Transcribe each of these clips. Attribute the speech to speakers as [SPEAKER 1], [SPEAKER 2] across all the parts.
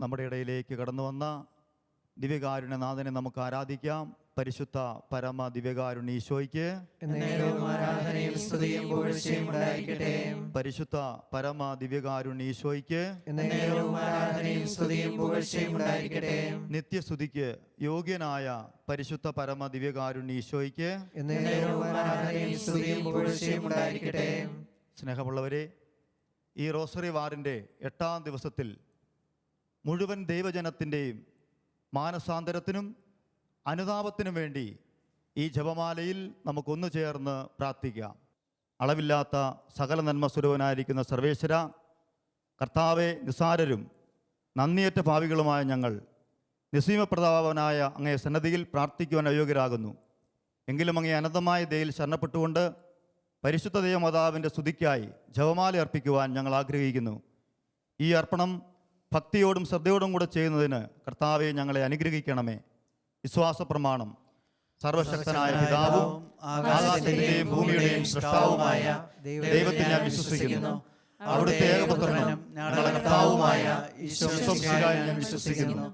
[SPEAKER 1] നമ്മുടെ ഇടയിലേക്ക് കടന്നു വന്ന ദിവ്യകാരുണ്യനാഥനെ നമുക്ക് ആരാധിക്കാം. പരിശുദ്ധ പരമ ദിവ്യകാരുണ്യ ഈശോയ്ക്ക് പരിശുദ്ധ പരമ ദിവ്യകാരുണ്യ ഈശോയ്ക്ക് നിത്യസ്തുതിക്ക് യോഗ്യനായ പരിശുദ്ധ പരമ ദിവ്യകാരുണ്യ ഈശോയ്ക്ക് സ്നേഹമുള്ളവരെ ഈ റോസറി വാറിന്റെ എട്ടാം ദിവസത്തിൽ മുഴുവൻ ദൈവജനത്തിന്റെയും മാനസാന്തരത്തിനും അനുതാപത്തിനും വേണ്ടി ഈ ജപമാലയിൽ നമുക്കൊന്നു ചേർന്ന് പ്രാർത്ഥിക്കാം അളവില്ലാത്ത സകല നന്മ സ്വരൂപനായിരിക്കുന്ന സർവേശ്വര കർത്താവെ നിസാരരും നന്ദിയേറ്റ ഭാവികളുമായ ഞങ്ങൾ നിസീമപ്രതാപനായ അങ്ങയെ സന്നദ്ധിയിൽ പ്രാർത്ഥിക്കുവാൻ അയോഗ്യരാകുന്നു. എങ്കിലും അങ്ങേ അനന്തമായ ദയിൽ ശരണപ്പെട്ടുകൊണ്ട് പരിശുദ്ധ ദൈവമാതാവിന്റെ സ്തുതിക്കായി ജപമാല അർപ്പിക്കുവാൻ ഞങ്ങൾ ആഗ്രഹിക്കുന്നു. ഈ അർപ്പണം ഭക്തിയോടും ശ്രദ്ധയോടും കൂടെ ചെയ്യുന്നതിന് കർത്താവെ ഞങ്ങളെ അനുഗ്രഹിക്കണമേ. വിശ്വാസ പ്രമാണം. സർവശക്തനായ പിതാവും ആകാശത്തിന്റെയും ഭൂമിയുടെയും സൃഷ്ടാവുമായ ദൈവത്തെ ഞാൻ വിശ്വസിക്കുന്നു. അവിടുത്തെ ഏകപുത്രനും ഞങ്ങളുടെ കർത്താവുമായ ഞാൻ വിശ്വസിക്കുന്നു.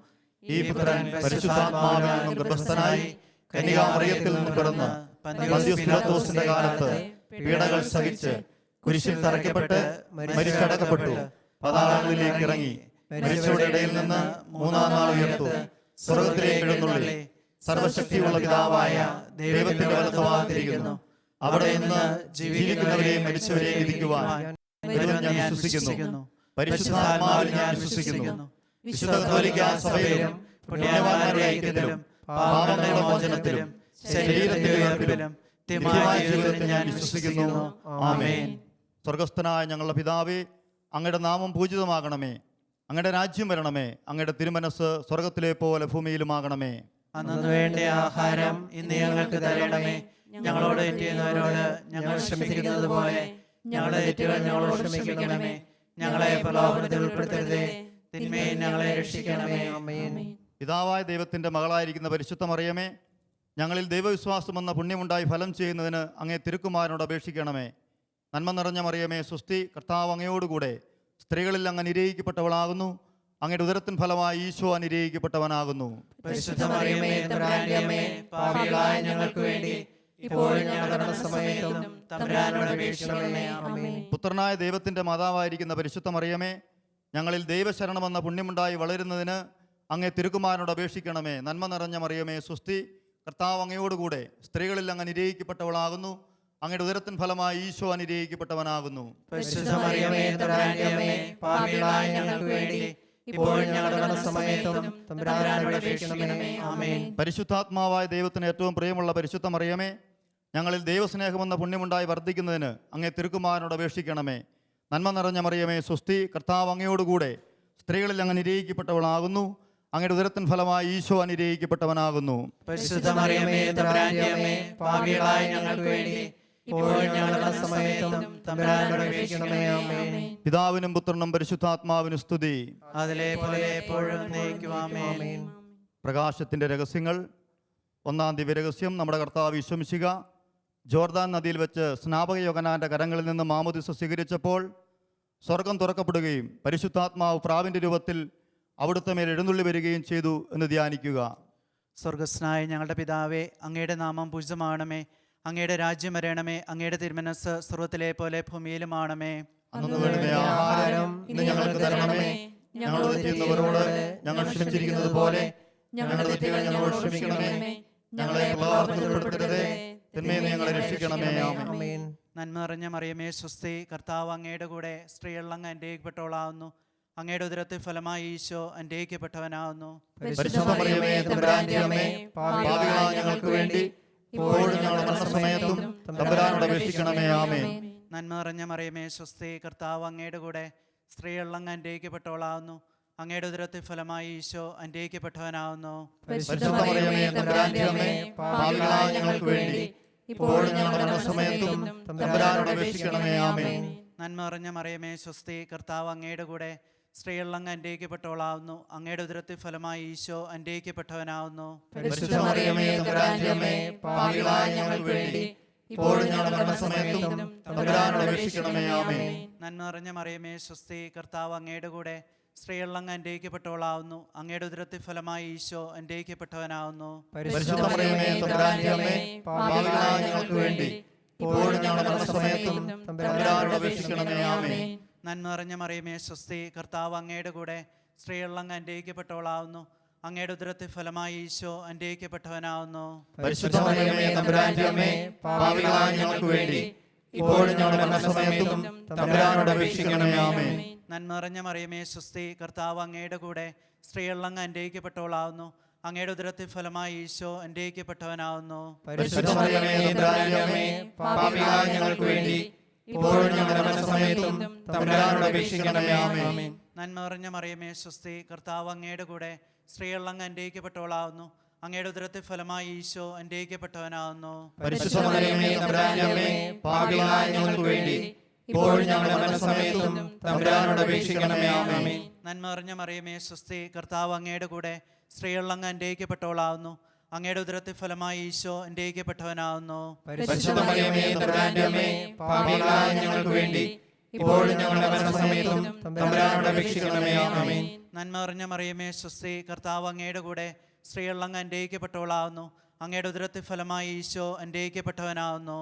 [SPEAKER 1] ഈ പുത്രൻ പരിശുദ്ധാത്മാവിൽ നിന്നും ഗർഭസ്ഥനായി കന്യകാമറിയത്തിൽ നിന്ന് പിറന്ന് പന്തിയോസ് പിലാത്തോസിന്റെ കാലത്ത് പീഡകൾ സഹിച്ച് കുരിശിൽ തറയ്ക്കപ്പെട്ട് മരിച്ചടക്കപ്പെട്ടു. പതാകങ്ങളിലേക്ക് ഇറങ്ങി. മരിച്ചവരുടെ നിന്ന് മൂന്നാം നാൾ ഉയർത്തു സ്വർഗത്തിലേക്ക് സർവശക്തിയുള്ള പിതാവായ ദൈവത്തിന്റെ വലത്തുവാതിരിക്കുന്നു അവിടെ നിന്ന് ജീവിക്കുന്നവരെയും മരിച്ചവരെയും ഞാൻ വിശ്വസിക്കുന്നു. പരിശുദ്ധാത്മാവിൽ ഞാൻ വിശ്വസിക്കുന്നു. വിശുദ്ധ സഭയിലും മോചനത്തിലും ശരീരത്തിന്റെ ഞാൻ വിശ്വസിക്കുന്നു. ആമേൻ. സ്വർഗസ്ഥനായ ഞങ്ങളുടെ പിതാവേ അങ്ങയുടെ നാമം പൂജിതമാകണമേ. അങ്ങയുടെ രാജ്യം വരണമേ അങ്ങയുടെ തിരുമനസ് സ്വർഗത്തിലെ പോലെ ഭൂമിയിലുമാകണമേ.
[SPEAKER 2] അന്നു വേണ്ട ആഹാരം ഇന്ന് ഞങ്ങൾക്ക് തരണമേ. ഞങ്ങളോട് തെറ്റിയുന്നവരോട് ഞങ്ങൾ ക്ഷമിക്കുന്നത് പോലെ ഞങ്ങളുടെ തെറ്റുകൾ ഞങ്ങളോട് ക്ഷമിക്കണമേ. ഞങ്ങളെ പ്രലോഭനത്തിൽ ഉൾപ്പെടുത്തരുതേ. തിന്മയെ ഞങ്ങളെ രക്ഷിക്കണമേ. അമ്മേൻ
[SPEAKER 1] പിതാവായ ദൈവത്തിന്റെ മകളായിരിക്കുന്ന പരിശുദ്ധ മറിയമേ ഞങ്ങളിൽ ദൈവവിശ്വാസം എന്ന പുണ്യമുണ്ടായി ഫലം ചെയ്യുന്നതിന് അങ്ങേ തിരുക്കുമാരനോട് അപേക്ഷിക്കണമേ. നന്മ നിറഞ്ഞ മറിയമേ സുസ്തി കർത്താവ് അങ്ങയോടുകൂടെ സ്ത്രീകളിൽ അങ്ങ് നിരയിക്കപ്പെട്ടവളാകുന്നു അങ്ങയുടെ ഉദരത്തിൻ ഫലമായി ഈശോ
[SPEAKER 2] ഞങ്ങൾക്ക് വേണ്ടി അമ്മേൻ
[SPEAKER 1] പുത്രനായ ദൈവത്തിന്റെ മാതാവായിരിക്കുന്ന പരിശുദ്ധ മറിയമേ ഞങ്ങളിൽ ദൈവശരണമെന്ന പുണ്യമുണ്ടായി വളരുന്നതിന് അങ്ങേ തിരുക്കുമാരനോട് അപേക്ഷിക്കണമേ. നന്മ നിറഞ്ഞ മറിയമേ സുസ്തി കർത്താവ് അങ്ങയോടുകൂടെ സ്ത്രീകളിൽ അങ്ങ് നിരയിക്കപ്പെട്ടവളാകുന്നു അങ്ങയുടെ ഉദരത്തിൻ ഫലമായി ഈശോ അനുരയിക്കപ്പെട്ടവനാകുന്നു
[SPEAKER 2] പാപികളായ ഞങ്ങൾക്ക് വേണ്ടി
[SPEAKER 1] പരിശുദ്ധാത്മാവായ ദൈവത്തിന് ഏറ്റവും പ്രിയമുള്ള പരിശുദ്ധം അറിയമേ ഞങ്ങളിൽ ദൈവസ്നേഹം ദൈവസ്നേഹമെന്ന പുണ്യമുണ്ടായി വർദ്ധിക്കുന്നതിന് അങ്ങേ തിരുക്കുമാരനോട് അപേക്ഷിക്കണമേ. നന്മ നിറഞ്ഞ മറിയമേ സുസ്തി കർത്താവ് അങ്ങയോടുകൂടെ സ്ത്രീകളിൽ അങ്ങ് നിരയിക്കപ്പെട്ടവളാകുന്നു അങ്ങയുടെ ഉദരത്തിൻ ഫലമായി ഈശോ അനുരയിക്കപ്പെട്ടവനാകുന്നു
[SPEAKER 2] പാപികളായ ഞങ്ങൾക്ക് വേണ്ടി
[SPEAKER 1] പിതാവിനും പുത്രനും പരിശുദ്ധാത്മാവിനും സ്തുതി. പ്രകാശത്തിന്റെ രഹസ്യങ്ങൾ ഒന്നാം ദിവ്യരഹസ്യം നമ്മുടെ കർത്താവ് വിശ്വംശിക ജോർദാൻ നദിയിൽ വെച്ച് സ്നാപക യോഗനാന്റെ കരങ്ങളിൽ നിന്ന് മാമുദിസ സ്വീകരിച്ചപ്പോൾ സ്വർഗം തുറക്കപ്പെടുകയും പരിശുദ്ധാത്മാവ് പ്രാവിന്റെ രൂപത്തിൽ അവിടുത്തെ മേൽ എഴുന്നള്ളി വരികയും ചെയ്തു എന്ന് ധ്യാനിക്കുക.
[SPEAKER 3] സ്വർഗസ്നായ ഞങ്ങളുടെ പിതാവേ അങ്ങയുടെ നാമം പൂജിതമാണമേ അങ്ങയുടെ രാജ്യം വരണമേ അങ്ങയുടെ തിരുമനസ് സ്വർവത്തിലെ പോലെ
[SPEAKER 1] ഭൂമിയിലും ആണമേ. ആഹാരം ഞങ്ങൾക്ക് തരണമേ. ഞങ്ങൾ ഞങ്ങൾ ക്ഷമിച്ചിരിക്കുന്നത് പോലെ ഞങ്ങളുടെ തെറ്റുകൾ ഞങ്ങളോട് ക്ഷമിക്കണമേ. ഞങ്ങളെ ഞങ്ങളെ രക്ഷിക്കണമേ. ആമേൻ.
[SPEAKER 3] നന്മ നിറഞ്ഞ മറിയമേ സ്വസ്തി കർത്താവ് അങ്ങയുടെ കൂടെ സ്ത്രീകളിൽ അങ്ങ് അനുഗ്രഹിക്കപ്പെട്ടവളാവുന്നു. അങ്ങയുടെ ഉദരത്തിൽ ഫലമായി ഈശോ അനുഗ്രഹിക്കപ്പെട്ടവനാവുന്നു.
[SPEAKER 1] പരിശുദ്ധ മറിയമേ തമ്പുരാന്റെ അമ്മേ പാപികളായ ഞങ്ങൾക്ക് വേണ്ടി ഇപ്പോഴും ഞങ്ങളുടെ സമയത്തും തമ്പുരാനോട് അപേക്ഷിക്കണമേ ആമേ
[SPEAKER 3] നന്മ നിറഞ്ഞ മറിയമേ സ്വസ്തി കർത്താവ് അങ്ങയുടെ കൂടെ സ്ത്രീകളിൽ അങ്ങ് അനുഗ്രഹിക്കപ്പെട്ടവളാവുന്നു. അങ്ങയുടെ ഉദരത്തിൽ ഫലമായി ഈശോ അനുഗ്രഹിക്കപ്പെട്ടവനാവുന്നു.
[SPEAKER 1] ഞങ്ങൾക്ക് വേണ്ടി ഇപ്പോഴും ഞങ്ങളുടെ സമയത്തും തമ്പുരാനോട് അപേക്ഷിക്കണമേ ആമേ
[SPEAKER 3] നന്മ നിറഞ്ഞ മറിയമേ സ്വസ്തി കർത്താവ് അങ്ങയുടെ കൂടെ സ്ത്രീകൾ അങ്ങ് അനുഗ്രഹിക്കപ്പെട്ടവളാവുന്നു. അങ്ങയുടെ ഉദരത്തിൽ ഫലമായി ഈശോ അനുഗ്രഹിക്കപ്പെട്ടവനാവുന്നു. നന്മ നിറഞ്ഞ മറിയമേ സ്വസ്തി കർത്താവ് അങ്ങയുടെ കൂടെ സ്ത്രീകളിൽ അങ്ങ് അനുഗ്രഹിക്കപ്പെട്ടവളാവുന്നു. അങ്ങയുടെ ഉദരത്തിൽ ഫലമായി ഈശോ അനുഗ്രഹിക്കപ്പെട്ടവനാവുന്നു.
[SPEAKER 1] ഞങ്ങൾക്ക് വേണ്ടി ഇപ്പോഴും ഞങ്ങളുടെ സമയത്തും തമ്പുരാനോട് അപേക്ഷിക്കണമേ ആമേ
[SPEAKER 3] നന്മ നിറഞ്ഞ മറിയമേ സ്വസ്തി കർത്താവ് അങ്ങയുടെ കൂടെ സ്ത്രീകളിൽ അങ്ങ് അനുഗ്രഹിക്കപ്പെട്ടവളാവുന്നു. അങ്ങയുടെ ഉദരത്തെ ഫലമായി ഈശോ അനുഗ്രഹിക്കപ്പെട്ടവനാവുന്നു.
[SPEAKER 1] പരിശുദ്ധ മറിയമേ തമ്പുരാന്റെ അമ്മേ പാപികളായ ഞങ്ങൾക്ക് വേണ്ടി ഇപ്പോഴും ഞങ്ങളുടെ മരണസമയത്തും തമ്പുരാനോട് അപേക്ഷിക്കണമേ ആമേ
[SPEAKER 3] നന്മ നിറഞ്ഞ മറിയമേ സ്വസ്തി കർത്താവ് അങ്ങയുടെ കൂടെ സ്ത്രീകളിൽ അങ്ങ് അനുഗ്രഹിക്കപ്പെട്ടവളാവുന്നു. അങ്ങയുടെ ഉദരത്തിൽ ഫലമായി ഈശോ അനുഗ്രഹിക്കപ്പെട്ടവനാവുന്നു.
[SPEAKER 1] പരിശുദ്ധ മറിയമേ തമ്പുരാന്റെ അമ്മേ പാപികളായ ഞങ്ങൾക്ക് വേണ്ടി
[SPEAKER 3] നന്മ നിറഞ്ഞ മറിയമേ സ്വസ്തി കർത്താവ് അങ്ങയുടെ കൂടെ സ്ത്രീകളിൽ അങ്ങ് അനുഗ്രഹിക്കപ്പെട്ടവളാവുന്നു. അങ്ങയുടെ ഉദരത്തിൽ ഫലമായി ഈശോ അനുഗ്രഹിക്കപ്പെട്ടവനാവുന്നു. നന്മ നിറഞ്ഞ മറിയമേ സ്വസ്തി കർത്താവ് അങ്ങയുടെ കൂടെ സ്ത്രീകളിൽ അങ്ങ് അനുഗ്രഹിക്കപ്പെട്ടവളാവുന്നു. അങ്ങയുടെ ഉദരത്തെ ഫലമായി ഈശോ
[SPEAKER 1] എന്റെ ഞങ്ങൾക്ക് വേണ്ടി. ഇപ്പോഴും ഞങ്ങളുടെ മരണസമയത്തും തമ്പുരാനോട് അപേക്ഷിക്കണമേ. ആമേ
[SPEAKER 3] നന്മ നിറഞ്ഞ മറിയമേ സ്വസ്തി കർത്താവ് അങ്ങയുടെ കൂടെ സ്ത്രീകളിൽ അങ്ങ് അനുഗ്രഹിക്കപ്പെട്ടവളാവുന്നു അങ്ങയുടെ ഉദരത്തെ ഫലമായി ഈശോ അനുഗ്രഹിക്കപ്പെട്ടവനാവുന്നു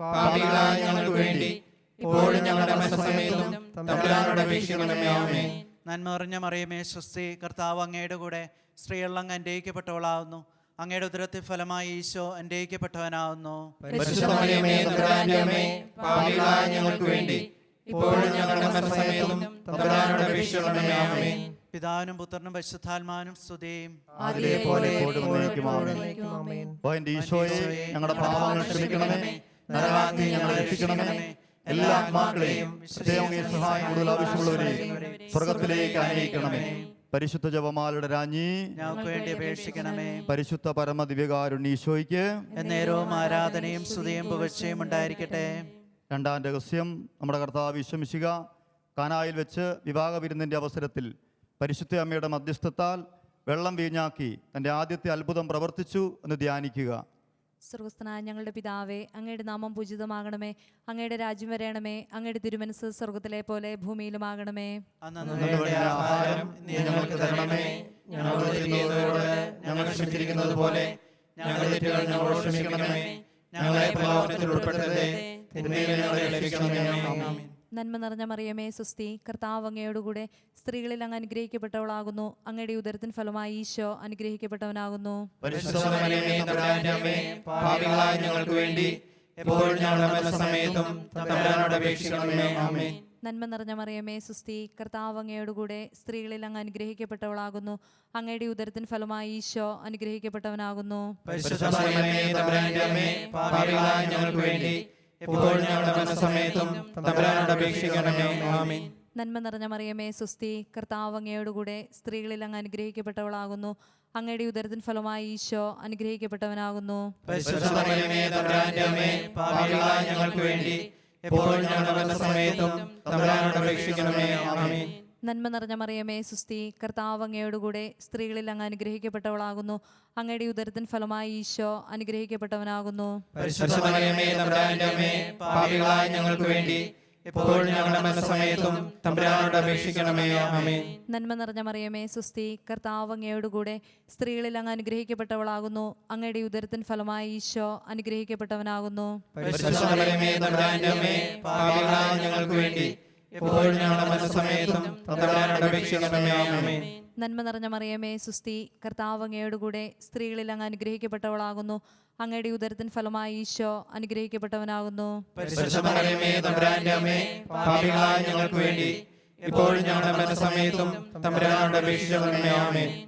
[SPEAKER 1] പാപികളായ ഞങ്ങൾക്ക് വേണ്ടി. ഇപ്പോഴും ഞങ്ങളുടെ മരണസമയത്തും തമ്പുരാനോട് അപേക്ഷിക്കണമേ. ആമേ
[SPEAKER 3] നന്മ നിറഞ്ഞ മറിയമേ സ്വസ്തി കർത്താവ് അങ്ങയുടെ കൂടെ സ്ത്രീകളിൽ അങ്ങ് അനുഗ്രഹിക്കപ്പെട്ടവളാവുന്നു. അങ്ങയുടെ ഉദരത്തിൽ ഫലമായി ഈശോ അനുഗ്രഹിക്കപ്പെട്ടവനാവുന്നു.
[SPEAKER 1] ഞങ്ങൾക്ക് വേണ്ടി
[SPEAKER 3] പിതാവിനും പുത്രനും പരിശുദ്ധാത്മാവിനും സ്തുതിയും
[SPEAKER 1] ഞങ്ങളുടെ പാപങ്ങൾ ക്ഷമിക്കണമേ ഞങ്ങളെ രക്ഷിക്കണമേ എല്ലാ ആത്മാക്കളെയും സഹായം കൂടുതൽ ആവശ്യമുള്ളവരെയും സ്വർഗത്തിലേക്ക് അനയിക്കണമേ പരിശുദ്ധ ജപമാലയുടെ രാജ്ഞി
[SPEAKER 3] ഞങ്ങൾക്ക് വേണ്ടി അപേക്ഷിക്കണമേ.
[SPEAKER 1] പരിശുദ്ധ പരമ ദിവ്യകാരുണ്യ ഈശോയ്ക്ക്
[SPEAKER 3] എന്നേരവും ആരാധനയും സ്തുതിയും പുകഴ്ചയും ഉണ്ടായിരിക്കട്ടെ.
[SPEAKER 1] രണ്ടാം രഹസ്യം നമ്മുടെ കർത്താവ് വിശ്വമിശിക കാനായിൽ വെച്ച് വിവാഹ വിരുന്നിന്റെ അവസരത്തിൽ പരിശുദ്ധ അമ്മയുടെ മധ്യസ്ഥത്താൽ വെള്ളം വീഞ്ഞാക്കി തന്റെ ആദ്യത്തെ അത്ഭുതം പ്രവർത്തിച്ചു എന്ന് ധ്യാനിക്കുക.
[SPEAKER 4] സ്വർഗസ്ഥനായ ഞങ്ങളുടെ പിതാവേ അങ്ങയുടെ നാമം പൂജിതമാകണമേ. അങ്ങയുടെ രാജ്യം വരയണമേ അങ്ങയുടെ തിരുമനസ് സ്വർഗത്തിലെ പോലെ ഭൂമിയിലുമാകണമേ.
[SPEAKER 1] ഞങ്ങളെ പ്രലോഭനത്തിൽ ഉൾപ്പെടുത്തരുതേ. തിന്മയിൽ ഞങ്ങളെ രക്ഷിക്കണമേ.
[SPEAKER 4] നന്മ നിറഞ്ഞ മറിയമേ സുസ്തി കർത്താവ് അങ്ങയോടുകൂടെ സ്ത്രീകളിൽ അങ്ങ് അനുഗ്രഹിക്കപ്പെട്ടവളാകുന്നു. അങ്ങയുടെ ഉദരത്തിൻ ഫലമായി ഈശോ അനുഗ്രഹിക്കപ്പെട്ടവനാകുന്നു.
[SPEAKER 1] ഞങ്ങൾക്ക് വേണ്ടി
[SPEAKER 4] നന്മ നിറഞ്ഞ മറിയമേ സുസ്തി കർത്താവ് അങ്ങയോടുകൂടെ സ്ത്രീകളിൽ അങ്ങ് അനുഗ്രഹിക്കപ്പെട്ടവളാകുന്നു. അങ്ങയുടെ ഉദരത്തിൻ ഫലമായി ഈശോ അനുഗ്രഹിക്കപ്പെട്ടവനാകുന്നു.
[SPEAKER 1] ഞങ്ങൾക്ക് വേണ്ടി എപ്പോഴും ഞങ്ങളുടെ മരണസമയത്തും തമ്പുരാനോട് അപേക്ഷിക്കണമേ. ആമീൻ.
[SPEAKER 4] നന്മ നിറഞ്ഞ മറിയമേ സുസ്തി കർത്താവ് അങ്ങയോടുകൂടെ സ്ത്രീകളിൽ അങ്ങ് അനുഗ്രഹിക്കപ്പെട്ടവളാകുന്നു. അങ്ങയുടെ ഉദരത്തിൻ ഫലമായി ഈശോ അനുഗ്രഹിക്കപ്പെട്ടവനാകുന്നു.
[SPEAKER 1] ഞങ്ങൾക്ക് വേണ്ടി എപ്പോഴും ഞങ്ങളുടെ സമയത്തും തമ്പുരാനോട് അപേക്ഷിക്കണമേ. ആമേൻ.
[SPEAKER 4] നന്മ നിറഞ്ഞ മറിയമേ സുസ്തി കർത്താവ് അങ്ങയോടുകൂടെ സ്ത്രീകളിൽ അങ്ങ് അനുഗ്രഹിക്കപ്പെട്ടവളാകുന്നു. അങ്ങയുടെ ഉദരത്തിൻ ഫലമായി ഈശോ അനുഗ്രഹിക്കപ്പെട്ടവനാകുന്നു.
[SPEAKER 1] ഞങ്ങൾക്ക് വേണ്ടി
[SPEAKER 4] നന്മ നിറഞ്ഞ മറിയമേ സുസ്തി കർത്താവ് അങ്ങയോടുകൂടെ സ്ത്രീകളിൽ അങ്ങ് അനുഗ്രഹിക്കപ്പെട്ടവളാകുന്നു. അങ്ങയുടെ ഉദരത്തിൻ ഫലമായി ഈശോ അനുഗ്രഹിക്കപ്പെട്ടവനാകുന്നു.
[SPEAKER 1] ഞങ്ങൾക്ക് വേണ്ടി എപ്പോഴും ഞങ്ങളുടെ
[SPEAKER 4] നന്മ നിറഞ്ഞ മറിയമേ സുസ്തി കർത്താവ് അങ്ങയോടുകൂടെ സ്ത്രീകളിൽ അങ്ങ് അനുഗ്രഹിക്കപ്പെട്ടവളാകുന്നു. അങ്ങയുടെ ഉദരത്തിൻ ഫലമായി ഈശോ അനുഗ്രഹിക്കപ്പെട്ടവനാകുന്നു.
[SPEAKER 1] ഞങ്ങൾക്ക് വേണ്ടി എപ്പോഴും ഞങ്ങളുടെ മനസ്സമയത്തും തമ്പുരാനോട് അപേക്ഷിച്ചു ആമേൻ.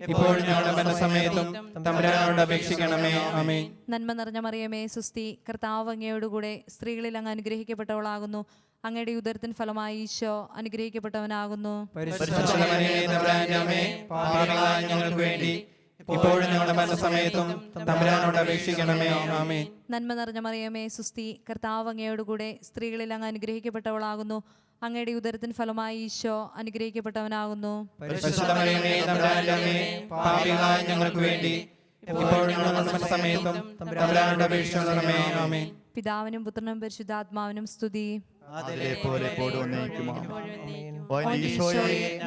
[SPEAKER 1] എപ്പോഴും ഞങ്ങളുടെ മരണസമയത്തും തമ്പുരാനോട് അപേക്ഷിക്കണമേ. ആമേ
[SPEAKER 4] നന്മ നിറഞ്ഞ മറിയമേ സുസ്തി കർത്താവ് അങ്ങയോടുകൂടെ സ്ത്രീകളിൽ അങ്ങ് അനുഗ്രഹിക്കപ്പെട്ടവളാകുന്നു. അങ്ങയുടെ ഉദരത്തിൻ ഫലമായി ഈശോ അനുഗ്രഹിക്കപ്പെട്ടവനാകുന്നു.
[SPEAKER 5] ഞങ്ങൾക്ക് വേണ്ടി ഇപ്പോഴും ഞങ്ങളുടെ മരണസമയത്തും തമ്പുരാനോട് അപേക്ഷിക്കണമേ. ആമേ
[SPEAKER 4] നന്മ നിറഞ്ഞ മറിയമേ സുസ്തി കർത്താവ് അങ്ങയോടുകൂടെ സ്ത്രീകളിൽ അങ്ങ് അനുഗ്രഹിക്കപ്പെട്ടവളാകുന്നു. അങ്ങയുടെ ഉദരത്തിൻ ഫലമായി ഈശോ അനുഗ്രഹിക്കപ്പെട്ടവനാകുന്നു.
[SPEAKER 5] ഞങ്ങൾക്ക് വേണ്ടി
[SPEAKER 4] പിതാവിനും പുത്രനും പരിശുദ്ധാത്മാവിനും സ്തുതി.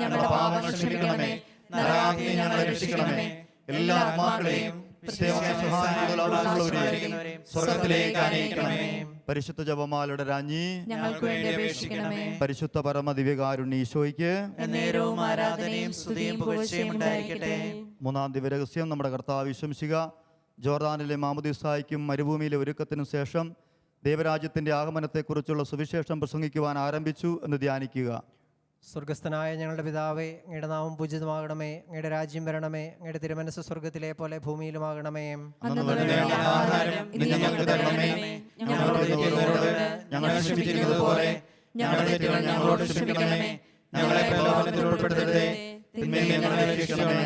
[SPEAKER 1] ഞങ്ങളുടെ പാപങ്ങൾ ക്ഷമിക്കണമേ. ഞങ്ങളെ രക്ഷിക്കണമേ. എല്ലാ ആത്മാക്കളെയും സ്വർഗത്തിലേക്ക് അനയിക്കണമേ പരിശുദ്ധ ജപമാലയുടെ രാജ്ഞി
[SPEAKER 4] ഞങ്ങൾക്ക് വേണ്ടി അപേക്ഷിക്കണമേ.
[SPEAKER 1] പരിശുദ്ധ പരമ ദിവ്യകാരുണ്യ ഈശോയ്ക്ക്
[SPEAKER 3] ആരാധനയും സ്തുതിയും പുകഴ്ചയും ഉണ്ടായിരിക്കട്ടെ.
[SPEAKER 1] മൂന്നാം ദിവ്യരഹസ്യം നമ്മുടെ കർത്താവ് വിശംസിക ജോർദാനിലെ മാമുദിസായിക്കും മരുഭൂമിയിലെ ഒരുക്കത്തിനും ശേഷം ദൈവരാജ്യത്തിന്റെ ആഗമനത്തെക്കുറിച്ചുള്ള സുവിശേഷം പ്രസംഗിക്കുവാൻ ആരംഭിച്ചു എന്ന് ധ്യാനിക്കുക.
[SPEAKER 6] സ്വർഗസ്ഥനായ ഞങ്ങളുടെ പിതാവേ അങ്ങയുടെ നാമം പൂജിതമാകണമേ അങ്ങയുടെ രാജ്യം വരണമേ അങ്ങയുടെ തിരുമനസ് സ്വർഗത്തിലെ പോലെ ഭൂമിയിലുമാകണമേ.
[SPEAKER 1] ഞങ്ങളെ പ്രലോഭനത്തിൽ ഉൾപ്പെടുത്തരുതേ തിന്മയിൽ ഞങ്ങളെ രക്ഷിക്കണമേ.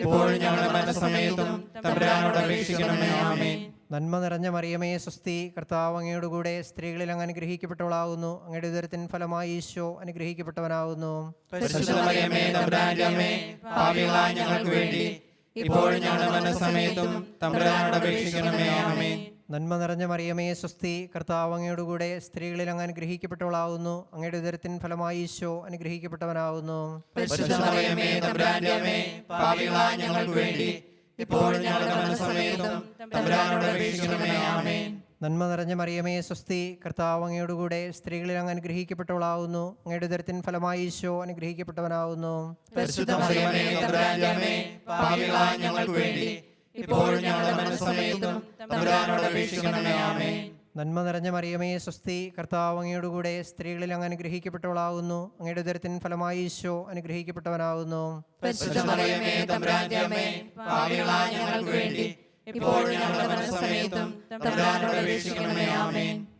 [SPEAKER 5] ഇപ്പോഴും ഞങ്ങളുടെ മരണസമയത്തും തമ്പുരാനോട് അപേക്ഷിക്കണമേ. ആമേ
[SPEAKER 6] നന്മ നിറഞ്ഞ മറിയമേ സ്വസ്തി കർത്താവ് അങ്ങയോടുകൂടെ സ്ത്രീകളിൽ അങ്ങ് അനുഗ്രഹിക്കപ്പെട്ടവളാകുന്നു. അങ്ങയുടെ ഉദരത്തിൻ ഫലമായി ഈശോ അനുഗ്രഹിക്കപ്പെട്ടവനാകുന്നു.
[SPEAKER 5] ഞങ്ങൾക്ക് വേണ്ടി ഇപ്പോഴും ഞങ്ങളുടെ മരണസമയത്തും തമ്പുരാനോട് അപേക്ഷിക്കണമേ. ആമേൻ.
[SPEAKER 6] നന്മ നിറഞ്ഞ മറിയമേ സ്വസ്തി കർത്താവ് അങ്ങയോടുകൂടെ സ്ത്രീകളിൽ അങ്ങ് അനുഗ്രഹിക്കപ്പെട്ടവളാവുന്നു. അങ്ങയുടെ ഉദരത്തിൻ ഫലമായി ഈശോ
[SPEAKER 5] അനുഗ്രഹിക്കപ്പെട്ടവനാവുന്നു.
[SPEAKER 6] നന്മ നിറഞ്ഞ മറിയമേ സ്വസ്തി കർത്താവ് അങ്ങയോടുകൂടെ സ്ത്രീകളിൽ അങ്ങ് അനുഗ്രഹിക്കപ്പെട്ടവളാവുന്നു. അങ്ങയുടെ ഉദരത്തിൻ ഫലമായി ഈശോ
[SPEAKER 5] അനുഗ്രഹിക്കപ്പെട്ടവനാവുന്നു. ഞങ്ങൾക്ക് വേണ്ടി ഇപ്പോഴും ഞങ്ങളുടെ മരണസമയത്തും തമ്പുരാനോട് അപേക്ഷിക്കണമേ. ആമേ
[SPEAKER 6] നന്മ നിറഞ്ഞ മറിയമേ സ്വസ്തി കർത്താവ് അങ്ങയോടുകൂടെ സ്ത്രീകളിൽ അങ്ങ് അനുഗ്രഹിക്കപ്പെട്ടവളാകുന്നു. അങ്ങയുടെ ഉദരത്തിൻ ഫലമായി ഈശോ അനുഗ്രഹിക്കപ്പെട്ടവനാകുന്നു.
[SPEAKER 5] ഇപ്പോഴും ഞങ്ങളുടെ മരണസമയത്തും തമ്പുരാനോട് അപേക്ഷിക്കണമേ. ആമേൻ.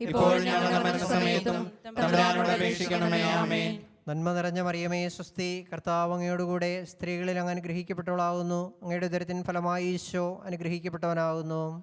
[SPEAKER 5] ഇപ്പോഴും ഞങ്ങളുടെ മരണസമയത്തും തമ്പുരാനോട് അപേക്ഷിക്കണമേ. ആമേൻ.
[SPEAKER 6] നന്മ നിറഞ്ഞ മറിയമേ സ്വസ്തി കർത്താവ് അങ്ങയോടുകൂടെ സ്ത്രീകളിൽ അങ്ങ് അനുഗ്രഹിക്കപ്പെട്ടവളാകുന്നു. അങ്ങയുടെ ഉദരത്തിൻ ഫലമായി ഈശോ അനുഗ്രഹിക്കപ്പെട്ടവനാകുന്നു.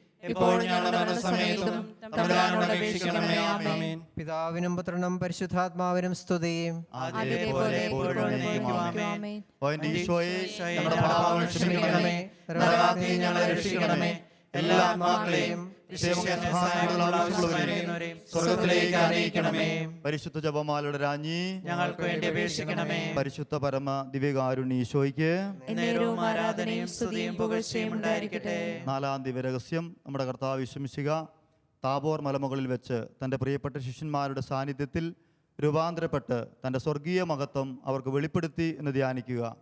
[SPEAKER 5] ഞങ്ങളുടെ മരണസമയത്തും തമ്പുരാനോട് അപേക്ഷിക്കണമേ. ആമേൻ.
[SPEAKER 6] പിതാവിനും പുത്രനും പരിശുദ്ധാത്മാവിനും സ്തുതിയും.
[SPEAKER 5] ഞങ്ങളെ രക്ഷിക്കണമേ. എല്ലാ ആത്മാക്കളെയും സ്വർഗത്തിലേക്ക് അറിയിക്കണമേ.
[SPEAKER 1] പരിശുദ്ധ ജപമാലയുടെ രാജ്ഞി
[SPEAKER 3] ഞങ്ങൾക്ക് വേണ്ടി അപേക്ഷിക്കണമേ.
[SPEAKER 1] പരിശുദ്ധ പരമ ദിവ്യകാരുണ്യ ഈശോയ്ക്ക്
[SPEAKER 3] ആരാധനയും സ്തുതിയും പുകഴ്ചയും ഉണ്ടായിരിക്കട്ടെ.
[SPEAKER 1] നാലാം ദിവ്യരഹസ്യം നമ്മുടെ കർത്താവ് വിശ്രമിക്കുക താബോർ മലമുകളിൽ വെച്ച് തന്റെ പ്രിയപ്പെട്ട ശിഷ്യന്മാരുടെ സാന്നിധ്യത്തിൽ രൂപാന്തരപ്പെട്ട് തന്റെ സ്വർഗീയ മഹത്വം അവർക്ക് വെളിപ്പെടുത്തി എന്ന് ധ്യാനിക്കുക.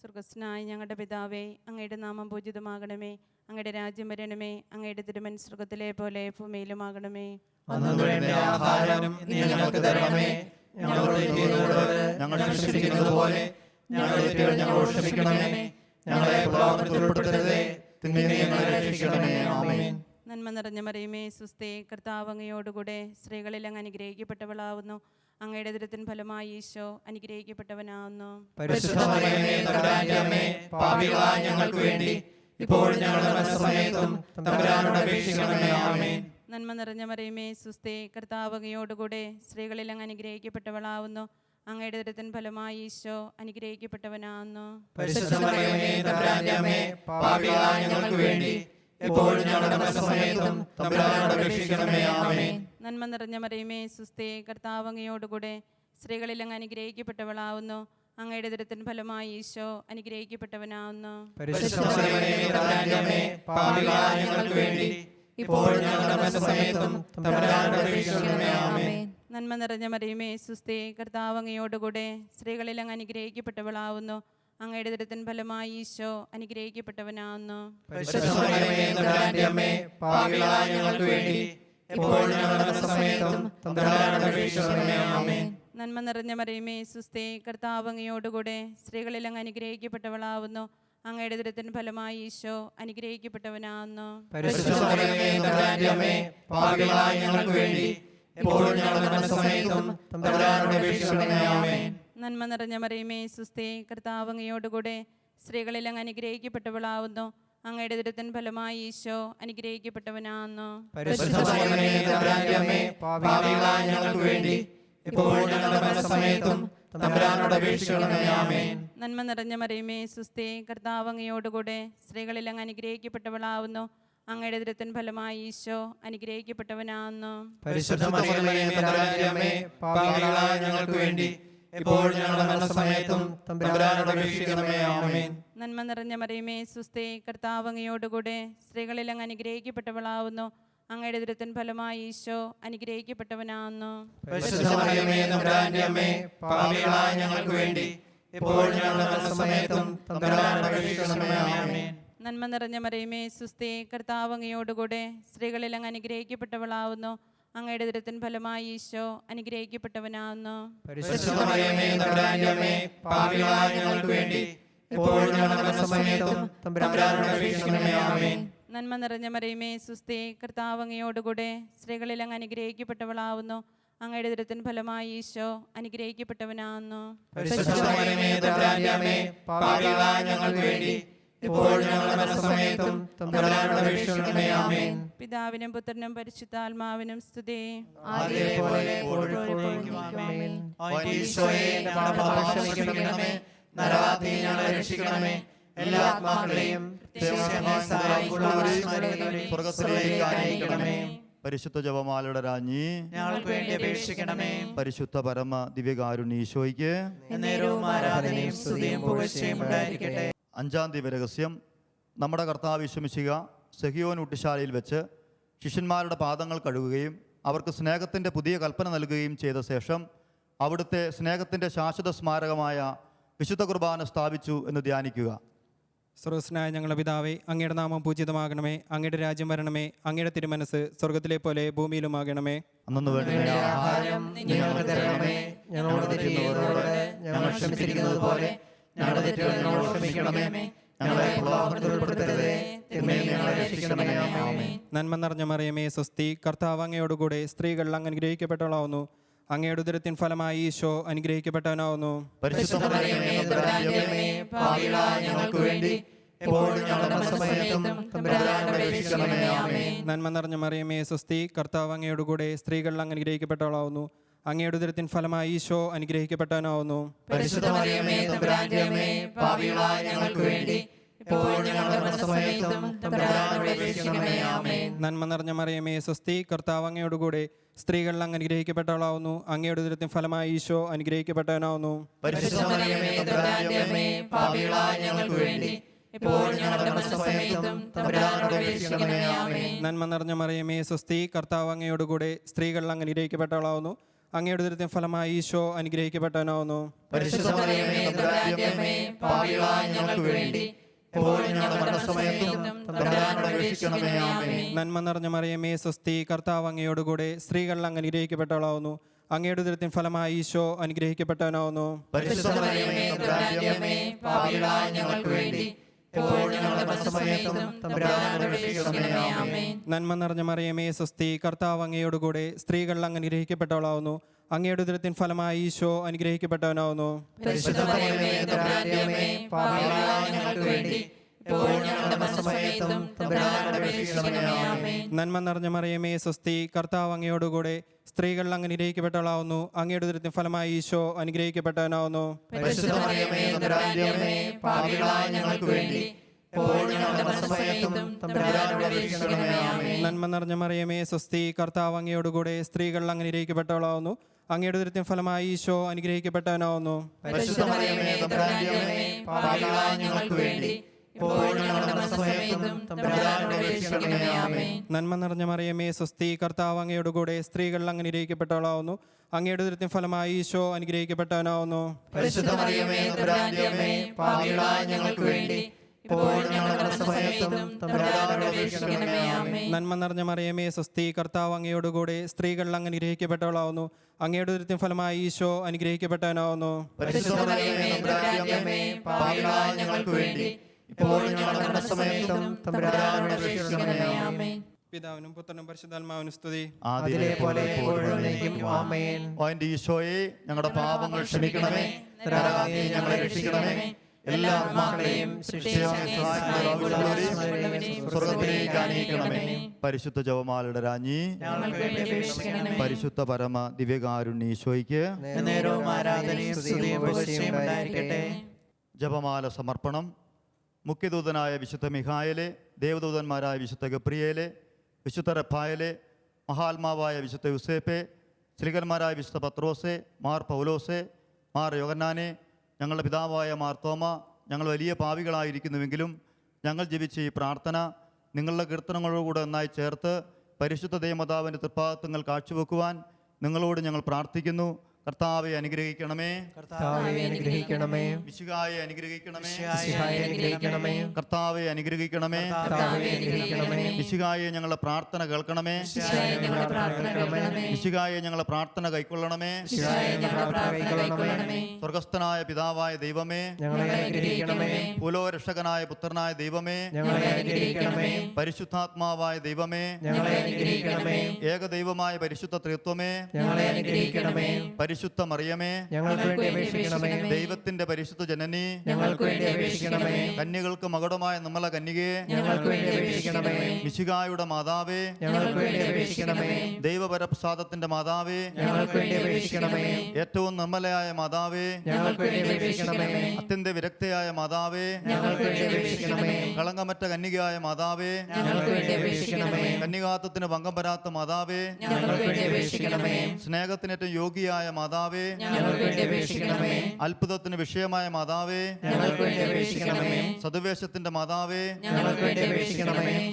[SPEAKER 7] സ്വർഗസ്നായ ഞങ്ങളുടെ പിതാവേ അങ്ങയുടെ നാമം പൂജിതമാകണമേ. അങ്ങയുടെ രാജ്യം വരണമേ അങ്ങയുടെ തിരുമൻ സ്വർഗത്തിലെ പോലെ ഭൂമിയിലുമാകണമേ.
[SPEAKER 5] ആഹാരം ഞങ്ങൾക്ക് തരണമേ. ഞങ്ങൾ പോലെ ഞങ്ങളുടെ ക്ഷമിക്കണമേ ഞങ്ങളെ പ്രലോഭനത്തിൽ ഉൾപ്പെടുത്തരുതേ ഞങ്ങളെ രക്ഷിക്കണമേ. ആമേൻ.
[SPEAKER 7] നന്മ നിറഞ്ഞ മറിയുമേ സുസ്ഥേ കർത്താവ് അങ്ങയോടുകൂടെ സ്ത്രീകളിൽ അങ്ങ് അനുഗ്രഹിക്കപ്പെട്ടവളാവുന്നു. അങ്ങയുടെ ദുരത്തിൻ ഫലമായി ഈശോ അനുഗ്രഹിക്കപ്പെട്ടവനാവുന്നു.
[SPEAKER 6] ഞങ്ങൾക്ക് വേണ്ടി ഇപ്പോഴും ഞങ്ങളുടെ മനസ്സമയത്തും തമ്പുരാനോട് അപേക്ഷിക്കണമേ. ആമേൻ.
[SPEAKER 7] നന്മ നിറഞ്ഞ മറിയമേ സുസ്ഥേ കർത്താവകയോടുകൂടെ സ്ത്രീകളിൽ അങ്ങ് അനുഗ്രഹിക്കപ്പെട്ടവളാവുന്നു. അങ്ങയുടെ ദുരത്തിൻ ഫലമായി ഈശോ അനുഗ്രഹിക്കപ്പെട്ടവനാവുന്നു. നന്മ നിറഞ്ഞ മറിയമേ സുസ്ഥേ കർത്താവങ്ങയോടുകൂടെ സ്ത്രീകളിൽ അങ്ങ് അനുഗ്രഹിക്കപ്പെട്ടവളാവുന്നു. അങ്ങയുടെ ദുരത്തിൻ ഫലമായി ഈശോ അനുഗ്രഹിക്കപ്പെട്ടവനാവുന്നു. നന്മ നിറഞ്ഞ മറിയുമേ സുസ്ഥി കർത്താവ് അങ്ങയോടുകൂടെ സ്ത്രീകളിൽ അങ്ങ് അനുഗ്രഹിക്കപ്പെട്ടവളാവുന്നു. അങ്ങയുടെ ദുരത്തിൻ ഫലമായി ഈശോ അനുഗ്രഹിക്കപ്പെട്ടവനാവുന്നു.
[SPEAKER 6] ഇപ്പോൾ ഞങ്ങളുടെ സമയത്തും
[SPEAKER 7] നന്മ നിറഞ്ഞ മറിയമേ സുസ്ഥേ കർത്താവ് അങ്ങയോടുകൂടെ സ്ത്രീകളിൽ അങ്ങ് അനുഗ്രഹിക്കപ്പെട്ടവളാവുന്നു. അങ്ങയുടെ ദുരത്തിൻ ഫലമായി ഈശോ അനുഗ്രഹിക്കപ്പെട്ടവനാവുന്നു. നന്മ നിറഞ്ഞ മറിയമേ സുസ്ഥേ കർത്താവ് അങ്ങയോടുകൂടെ സ്ത്രീകളിൽ അങ്ങ് അനുഗ്രഹിക്കപ്പെട്ടവളാവുന്നു. അങ്ങയുടെ ദുരത്തിൻ ഫലമായി ഈശോ അനുഗ്രഹിക്കപ്പെട്ടവനാവുന്നു.
[SPEAKER 6] ഞങ്ങളുടെ തമ്പുരാനോട് അപേക്ഷിക്കണമേ. ആമേൻ.
[SPEAKER 7] നന്മ നിറഞ്ഞ മറിയമേ സുസ്ഥേ കർത്താവ് അങ്ങയോടുകൂടെ സ്ത്രീകളിൽ അങ്ങ് അനുഗ്രഹിക്കപ്പെട്ടവളാവുന്നു. അങ്ങയുടെ ദുരത്തിൻ ഫലമായി ഈശോ അനുഗ്രഹിക്കപ്പെട്ടവനാവുന്നു.
[SPEAKER 6] ഞങ്ങൾക്ക് വേണ്ടി ഞങ്ങളുടെ തമ്പുരാനോട് അപേക്ഷിക്കണമേ. ആമേൻ.
[SPEAKER 7] നന്മ നിറഞ്ഞ മറിയമേ സുസ്ഥേ കർത്താവ് അങ്ങയോടുകൂടെ സ്ത്രീകളിൽ അങ്ങ് അനുഗ്രഹിക്കപ്പെട്ടവളാവുന്നു. അങ്ങയുടെ ദുരിതൻ ഫലമായി ഈശോ
[SPEAKER 6] പാപികളായ ഞങ്ങൾക്ക് വേണ്ടി
[SPEAKER 7] നന്മ നിറഞ്ഞ മറിയമേ സുസ്ഥി കർത്താവ് അങ്ങയോടുകൂടെ സ്ത്രീകളിൽ അങ്ങ് അനുഗ്രഹിക്കപ്പെട്ടവളാവുന്നു. അങ്ങയുടെ ദുരത്തിൻ ഫലമായി ഈശോ അനുഗ്രഹിക്കപ്പെട്ടവനാവുന്നു.
[SPEAKER 6] ഞങ്ങൾക്ക് വേണ്ടി ഞങ്ങളുടെ മനസ്സമയത്തും തമ്പുരാനോട് അപേക്ഷിക്കണമേ ആമേൻ.
[SPEAKER 7] നന്മ നിറഞ്ഞ മറിയുമേ സുസ്ഥേ കർത്താവ് അങ്ങയോടുകൂടെ സ്ത്രീകളിൽ അങ്ങ് അനുഗ്രഹിക്കപ്പെട്ടവളാവുന്നു. അങ്ങയുടെ ദുരത്തിന് ഫലമായി ഈശോ അനുഗ്രഹിക്കപ്പെട്ടവനാവുന്നു. പിതാവിനും പുത്രനും പരിശുദ്ധാത്മാവിനും സ്തുതി.
[SPEAKER 6] എല്ലാ ആത്മാക്കളെയും
[SPEAKER 1] പരിശുദ്ധ ജപമാലയുടെ രാജ്ഞി.
[SPEAKER 3] ഞങ്ങൾക്ക് വേണ്ടി അപേക്ഷിക്കണമേ.
[SPEAKER 1] പരിശുദ്ധ പരമ ദിവ്യകാരുണ്യ അഞ്ചാം ദിവ്യ രഹസ്യം. നമ്മുടെ കർത്താവ് വിശ്വമിശിക സെഹിയോൻ ഊട്ടിശാലയിൽ വെച്ച് ശിഷ്യന്മാരുടെ പാദങ്ങൾ കഴുകുകയും അവർക്ക് സ്നേഹത്തിന്റെ പുതിയ കൽപ്പന നൽകുകയും ചെയ്ത ശേഷം അവിടുത്തെ സ്നേഹത്തിന്റെ ശാശ്വത സ്മാരകമായ വിശുദ്ധ കുർബാന സ്ഥാപിച്ചു എന്ന് ധ്യാനിക്കുക.
[SPEAKER 5] സ്രോസ്നായ ഞങ്ങളുടെ പിതാവേ അങ്ങയുടെ നാമം പൂജിതമാകണമേ അങ്ങയുടെ രാജ്യം വരണമേ അങ്ങയുടെ തിരുമനസ് സ്വർഗത്തിലെ പോലെ ഭൂമിയിലുമാകണമേ നന്മ നിറഞ്ഞ മറിയമേ സ്വസ്തി കർത്താവ് അങ്ങയോടുകൂടെ സ്ത്രീകൾ അങ്ങ് അനുഗ്രഹിക്കപ്പെട്ടവളാവുന്നു. അങ്ങയുടെ ഉദരത്തിൻ ഫലമായി ഈശോ അനുഗ്രഹിക്കപ്പെട്ടവനാവുന്നു. നന്മ നിറഞ്ഞ മറിയമേ സ്വസ്തി കർത്താവ് അങ്ങയുടെ കൂടെ സ്ത്രീകൾ അങ്ങ് അനുഗ്രഹിക്കപ്പെട്ടവളാവുന്നു. അങ്ങയുടെ ഉദരത്തിൻ ഫലമായി ഈശോ അനുഗ്രഹിക്കപ്പെട്ടവനാവുന്നു.
[SPEAKER 6] പരിശുദ്ധ മറിയമേ തമ്പുരാന്റെ അമ്മേ പാപികളായ ഞങ്ങൾക്ക് വേണ്ടി
[SPEAKER 5] നന്മ നിറഞ്ഞ മറിയമേ സ്വസ്തി കർത്താവ് അങ്ങയോടുകൂടെ സ്ത്രീകൾ അങ്ങ് അനുഗ്രഹിക്കപ്പെട്ടവളാവുന്നു. അങ്ങയുടെ ദുരിതത്തിന് ഫലമായി ഈശോ അനുഗ്രഹിക്കപ്പെട്ടവനാവുന്നു.
[SPEAKER 6] പരിശുദ്ധ മറിയമേ തമ്പുരാന്റെ അമ്മേ പാപികളായ ഞങ്ങൾക്ക് വേണ്ടി എപ്പോഴും ഞങ്ങളുടെ സമയത്തും തമ്പുരാനോട് അപേക്ഷിക്കണമേ. ആമേൻ.
[SPEAKER 5] നന്മ നിറഞ്ഞ മറിയമേ സ്വസ്തി കർത്താവ് അങ്ങയോടുകൂടെ സ്ത്രീകൾ അങ്ങ് അനുഗ്രഹിക്കപ്പെട്ടവളാവുന്നു അങ്ങയുടെ ദുരിതത്തിന് ഫലമായി ഈശോ അനുഗ്രഹിക്കപ്പെട്ടവനാവുന്നു.
[SPEAKER 6] പരിശുദ്ധ
[SPEAKER 5] നന്മ നിറഞ്ഞ മറിയമേ സ്വസ്തി കർത്താവ് അങ്ങയോടുകൂടെ സ്ത്രീകൾ അങ്ങ് അനുഗ്രഹിക്കപ്പെട്ടവളാവുന്നു. അങ്ങയുടെ ദുരിതത്തിൻ ഫലമായി ഈശോ അനുഗ്രഹിക്കപ്പെട്ടവനാവുന്നു. നന്മ നിറഞ്ഞ മറിയമേ സ്വസ്തി കർത്താവ് അങ്ങയോടുകൂടെ സ്ത്രീകൾ അങ്ങ് അനുഗ്രഹിക്കപ്പെട്ടവളാവുന്നു. അങ്ങയുടെ ഉദരത്തിൻ ഫലമായി ഈശോ അനുഗ്രഹിക്കപ്പെട്ടവനാവുന്നു. നന്മ നിറഞ്ഞ മറിയമേ സ്വസ്തി കർത്താവ് അങ്ങയോടുകൂടെ സ്ത്രീകൾ അങ്ങ് അനുഗ്രഹിക്കപ്പെട്ടവളാവുന്നു. അങ്ങയുടെ ഉദരത്തിൻ ഫലമായി ഈശോ അനുഗ്രഹിക്കപ്പെട്ടവനാവുന്നു. നന്മ നിറഞ്ഞ മറിയമേ സ്വസ്തി കർത്താവ് അങ്ങയോടുകൂടെ സ്ത്രീകൾ അങ്ങ് അനുഗ്രഹിക്കപ്പെട്ടവളാവുന്നു. അങ്ങയുടെ ദൃത്യം ഫലമായി ഈശോ അനുഗ്രഹിക്കപ്പെട്ടവനാവുന്നു. നന്മ നിറഞ്ഞ മറിയമേ സ്വസ്തി കർത്താവ് അങ്ങയുടെ കൂടെ സ്ത്രീകൾ അങ്ങനെ ഇരിക്കപ്പെട്ടവളാവുന്നു. അങ്ങയുടെ ദൃത്യം ഫലമായി ഈശോ അനുഗ്രഹിക്കപ്പെട്ടവനാവുന്നു.
[SPEAKER 7] പരിശുദ്ധ മറിയമേ തമ്പുരാന്റെ അമ്മേ പാപികളായ ഞങ്ങൾക്ക് വേണ്ടി
[SPEAKER 5] നന്മ നിറഞ്ഞ മറിയമേ സ്വസ്തി കർത്താവ് അങ്ങയോടുകൂടെ സ്ത്രീകൾ അങ്ങ് അനുഗ്രഹിക്കപ്പെട്ടവളാവുന്നു അങ്ങയുടെ ദൃത്യം ഫലമായി ഈശോ അനുഗ്രഹിക്കപ്പെട്ടവനാവുന്നു. പിതാവിനും പുത്രനും പരിശുദ്ധാത്മാവിനും സ്തുതി.
[SPEAKER 6] അതിലെ പോലെ
[SPEAKER 1] ഈശോയെ ഞങ്ങളുടെ പാപങ്ങൾ ക്ഷമിക്കണമേ. ഞങ്ങളെ രക്ഷിക്കണമേ. എല്ലാ ആത്മാക്കളെയും സ്വർഗത്തിലേക്ക് പരിശുദ്ധ ജവമാലയുടെ
[SPEAKER 7] വേണ്ടി
[SPEAKER 1] പരിശുദ്ധ പരമ
[SPEAKER 2] ദിവ്യകാരുണ്യശോയ്ക്ക്
[SPEAKER 1] ജപമാല സമർപ്പണം. മുഖ്യദൂതനായ വിശുദ്ധ മിഹായലെ ദേവദൂതന്മാരായ വിശുദ്ധ ഗപ്രിയേലെ വിശുദ്ധ റഫായലെ മഹാത്മാവായ വിശുദ്ധ യുസേപ്പെ ശ്രീകന്മാരായ വിശുദ്ധ പത്രോസെ മാർ പൗലോസെ മാർ യോഗന്നാനെ ഞങ്ങളുടെ പിതാവായ മാർത്തോമ തോമ ഞങ്ങൾ വലിയ പാവികളായിരിക്കുന്നുവെങ്കിലും ഞങ്ങൾ ജപിച്ച ഈ പ്രാർത്ഥന നിങ്ങളുടെ കീർത്തനങ്ങളോടുകൂടെ ഒന്നായി ചേർത്ത് പരിശുദ്ധ ദേവമാതാവിന്റെ തൃപ്പാദത്വങ്ങൾ കാഴ്ചവെക്കുവാൻ നിങ്ങളോട് ഞങ്ങൾ പ്രാർത്ഥിക്കുന്നു. കർത്താവെ അനുഗ്രഹിക്കണമേ.
[SPEAKER 6] കർത്താവെ അനുഗ്രഹിക്കണമേ.
[SPEAKER 1] വിശുഖായെ അനുഗ്രഹിക്കണമേ.
[SPEAKER 6] അനുഗ്രഹിക്കണമേ.
[SPEAKER 1] കർത്താവെ അനുഗ്രഹിക്കണമേ.
[SPEAKER 6] കർത്താവെ അനുഗ്രഹിക്കണമേ.
[SPEAKER 1] വിശുഖായെ ഞങ്ങളുടെ പ്രാർത്ഥന കേൾക്കണമേ.
[SPEAKER 7] വിശുഖായെ ഞങ്ങളുടെ പ്രാർത്ഥന കേൾക്കണമേ.
[SPEAKER 1] ഞങ്ങളുടെ പ്രാർത്ഥന കൈക്കൊള്ളണമേ.
[SPEAKER 7] ഈശോയെ ഞങ്ങളുടെ പ്രാർത്ഥന കൈക്കൊള്ളണമേ.
[SPEAKER 1] സ്വർഗസ്ഥനായ പിതാവായ ദൈവമേ.
[SPEAKER 6] ഞങ്ങളെ അനുഗ്രഹിക്കണമേ.
[SPEAKER 1] ഭൂലോരക്ഷകനായ പുത്രനായ ദൈവമേ.
[SPEAKER 6] ഞങ്ങളെ അനുഗ്രഹിക്കണമേ.
[SPEAKER 1] പരിശുദ്ധാത്മാവായ ദൈവമേ.
[SPEAKER 6] ഞങ്ങളെ അനുഗ്രഹിക്കണമേ.
[SPEAKER 1] ഏകദൈവമായ പരിശുദ്ധ ത്രിത്വമേ.
[SPEAKER 6] ഞങ്ങളെ അനുഗ്രഹിക്കണമേ.
[SPEAKER 1] പരിശുദ്ധ മറിയമേ
[SPEAKER 6] ഞങ്ങൾക്ക് വേണ്ടി അപേക്ഷിക്കണമേ
[SPEAKER 1] ദൈവത്തിന്റെ പരിശുദ്ധ ജനനി
[SPEAKER 6] ഞങ്ങൾക്ക് വേണ്ടി അപേക്ഷിക്കണമേ
[SPEAKER 1] കന്യകൾക്ക് മകടമായ നമ്മളെ കന്യകയെ
[SPEAKER 6] ഞങ്ങൾക്ക് വേണ്ടി അപേക്ഷിക്കണമേ
[SPEAKER 1] മിശികായുടെ മാതാവേ
[SPEAKER 6] ഞങ്ങൾക്ക് വേണ്ടി അപേക്ഷിക്കണമേ
[SPEAKER 1] ദൈവപരപ്രസാദത്തിന്റെ മാതാവേ
[SPEAKER 6] ഞങ്ങൾക്ക് വേണ്ടി അപേക്ഷിക്കണമേ
[SPEAKER 1] ഏറ്റവും നിർമ്മലയായ മാതാവേ
[SPEAKER 6] ഞങ്ങൾക്ക് വേണ്ടി അപേക്ഷിക്കണമേ
[SPEAKER 1] അത്യന്ത വിരക്തയായ മാതാവേ
[SPEAKER 6] ഞങ്ങൾക്ക് വേണ്ടി അപേക്ഷിക്കണമേ
[SPEAKER 1] കളങ്കമറ്റ കന്യകയായ മാതാവേ
[SPEAKER 6] ഞങ്ങൾക്ക് വേണ്ടി അപേക്ഷിക്കണമേ
[SPEAKER 1] കന്യകാത്വത്തിന് ഭംഗം വരാത്ത മാതാവേ
[SPEAKER 6] ഞങ്ങൾക്ക് വേണ്ടി അപേക്ഷിക്കണമേ
[SPEAKER 1] സ്നേഹത്തിനേറ്റവും യോഗിയായ മാതാവേ
[SPEAKER 6] അപേക്ഷിക്കണമേ
[SPEAKER 1] അത്ഭുതത്തിന് വിഷയമായ മാതാവേ സതുവേഷത്തിന്റെ മാതാവേ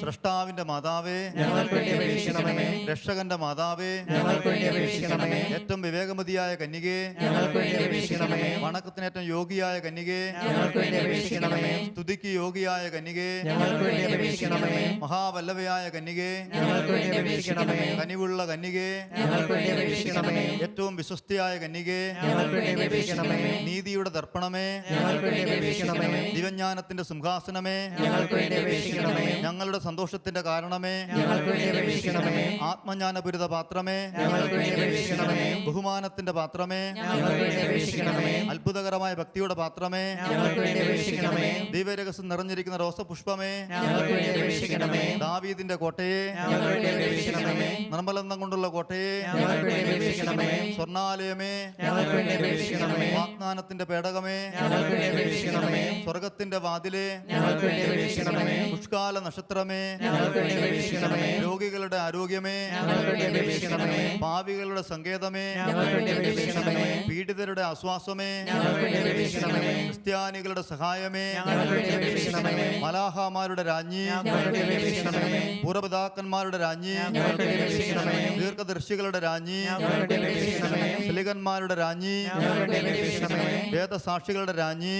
[SPEAKER 1] സൃഷ്ടാവിന്റെ മാതാവേ രക്ഷകന്റെ മാതാവേ ഏറ്റവും വിവേകമതിയായ കന്യകേ
[SPEAKER 6] വണക്കത്തിന്
[SPEAKER 1] ഏറ്റവും യോഗിയായ കന്യകേ സ്തുതിക്ക് യോഗിയായ കന്യകേ
[SPEAKER 6] മഹാവല്ലവയായ
[SPEAKER 1] മഹാവല്ലഭയായ കന്യകേ കനിവുള്ള കന്യകേ ഏറ്റവും വിശ്വസ്തയായ കന്യകേ
[SPEAKER 6] വേണ്ടി അപേക്ഷിക്കണമേ.
[SPEAKER 1] നീതിയുടെ ദർപ്പണമേ ദിവ്യജ്ഞാനത്തിന്റെ സിംഹാസനമേ ഞങ്ങളുടെ സന്തോഷത്തിന്റെ കാരണമേ ആത്മജ്ഞാനപുരിത പാത്രമേ ബഹുമാനത്തിന്റെ പാത്രമേ അത്ഭുതകരമായ ഭക്തിയുടെ പാത്രമേ ദൈവരഹസ്യം നിറഞ്ഞിരിക്കുന്ന റോസപുഷ്പമേ ദാവീദിന്റെ കോട്ടയെ നിർമ്മലന്തം കൊണ്ടുള്ള കോട്ടയെ സ്വർണാലയമേ വാഗ്ദാനത്തിന്റെ പേടകമേ സ്വർഗത്തിന്റെ വാതിലെ പുഷ്കാല നക്ഷത്രമേ രോഗികളുടെ ആരോഗ്യമേ ഭാവികളുടെ സങ്കേതമേ പീഡിതരുടെ ആശ്വാസമേ ക്രിസ്ത്യാനികളുടെ സഹായമേ മലാഹമാരുടെ രാജ്ഞി പൂർവപിതാക്കന്മാരുടെ രാജ്ഞി ദീർഘദർശികളുടെ രാജ്ഞി
[SPEAKER 6] ശലികന്മാരുടെ
[SPEAKER 1] സ്ലികന്മാരുടെ രാജ്ഞി വേദസാക്ഷികളുടെ രാജ്ഞി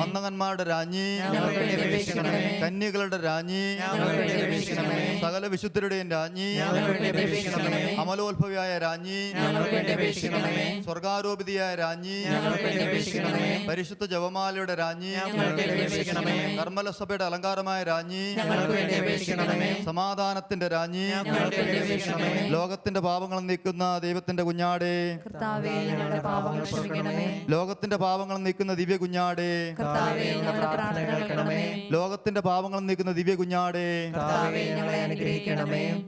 [SPEAKER 1] മന്ദകന്മാരുടെ രാജ്ഞി കന്യകളുടെ രാജ്ഞി. സകല വിശുദ്ധരുടെയും രാജ്ഞി. അമലോത്ഭവിയായ രാജ്ഞി
[SPEAKER 6] ഞങ്ങൾക്ക് വേണ്ടി അപേക്ഷിക്കണമേ.
[SPEAKER 1] സ്വർഗാരോപിതയായ രാജ്ഞി
[SPEAKER 6] ഞങ്ങൾക്ക് വേണ്ടി അപേക്ഷിക്കണമേ.
[SPEAKER 1] പരിശുദ്ധ ജപമാലയുടെ രാജ്ഞി
[SPEAKER 6] ഞങ്ങൾക്ക് വേണ്ടി അപേക്ഷിക്കണമേ.
[SPEAKER 1] കർമ്മലസഭയുടെ അലങ്കാരമായ രാജ്ഞി
[SPEAKER 6] ഞങ്ങൾക്ക് വേണ്ടി അപേക്ഷിക്കണമേ.
[SPEAKER 1] സമാധാനത്തിന്റെ രാജ്ഞി
[SPEAKER 6] ഞങ്ങൾക്ക് വേണ്ടി അപേക്ഷിക്കണമേ.
[SPEAKER 1] ലോകത്തിന്റെ പാപങ്ങൾ നീക്കുന്ന ദൈവത്തിന്റെ കുഞ്ഞാടേ.
[SPEAKER 4] കർത്താവേ ഞങ്ങളുടെ പാപങ്ങൾ ക്ഷമിക്കണമേ.
[SPEAKER 1] ലോകത്തിന്റെ പാപങ്ങൾ നീക്കുന്ന ദിവ്യ കുഞ്ഞാടേ.
[SPEAKER 4] കർത്താവേ ഞങ്ങളുടെ പ്രാർത്ഥന കേൾക്കണമേ.
[SPEAKER 1] ലോകത്തിന്റെ പാപങ്ങൾ നീക്കുന്ന ദിവ്യ കുഞ്ഞാടേ.
[SPEAKER 7] കർത്താവേ ഞങ്ങളെ അനുഗ്രഹിക്കണമേ.